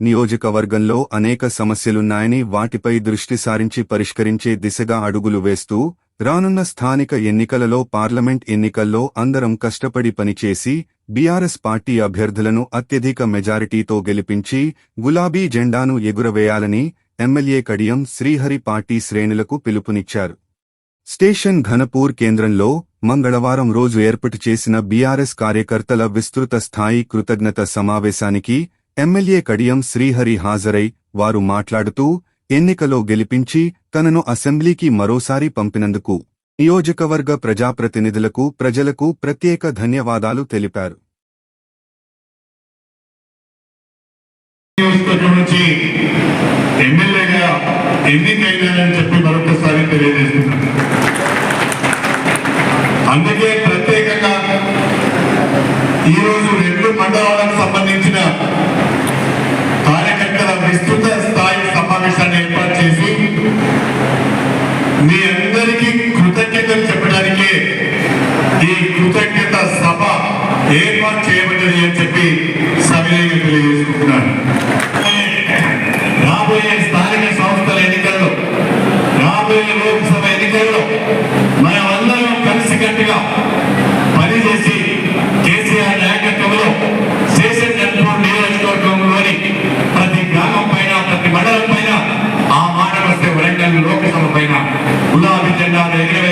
నియోజకవర్గంలో అనేక సమస్యలున్నాయని వాటిపై దృష్టి సారించి పరిష్కరించే దిశగా అడుగులు వేస్తూ రానున్న స్థానిక ఎన్నికలలో పార్లమెంట్ ఎన్నికల్లో అందరం కష్టపడి పనిచేసి బీఆర్ఎస్ పార్టీ అభ్యర్థులను అత్యధిక మెజారిటీతో గెలిపించి గులాబీ జెండాను ఎగురవేయాలని ఎమ్మెల్యే కడియం శ్రీహరి పార్టీ శ్రేణులకు పిలుపునిచ్చారు. స్టేషన్ ఘనపూర్ కేంద్రంలో మంగళవారం రోజు ఏర్పాటు చేసిన బీఆర్ఎస్ కార్యకర్తల విస్తృత స్థాయి కృతజ్ఞత సమావేశానికి ఎమ్మెల్యే కడియం శ్రీహరి హాజరై వారు మాట్లాడుతూ ఎన్నికలో గెలిపించి తనను అసెంబ్లీకి మరోసారి పంపినందుకు నియోజకవర్గ ప్రజాప్రతినిధులకు ప్రజలకు ప్రత్యేక ధన్యవాదాలు తెలిపారు. ఎమ్మెల్యేగా ఎన్నికైనానని చెప్పి మరొకసారి తెలియజేస్తున్నాను. అందుకే ప్రత్యేకంగా ఈరోజు రెండు మండలాలకు సంబంధించి విస్తృత స్థాయి సమావేశాన్ని ఏర్పాటు చేసి మీ అందరికీ కృతజ్ఞతలు చెప్పడానికే ఈ కృతజ్ఞత సభ ఏర్పాటు చేయబడ్డది అని చెప్పి సవినయంగా తెలియజేసుకుంటున్నాను. రాబోయే ಕಾರ್ಯಗಳು ಲೋಕಸಭಾ ಉಳ್ಳಾಭಿಜೆಂಡಾದ ಎಗರವೇ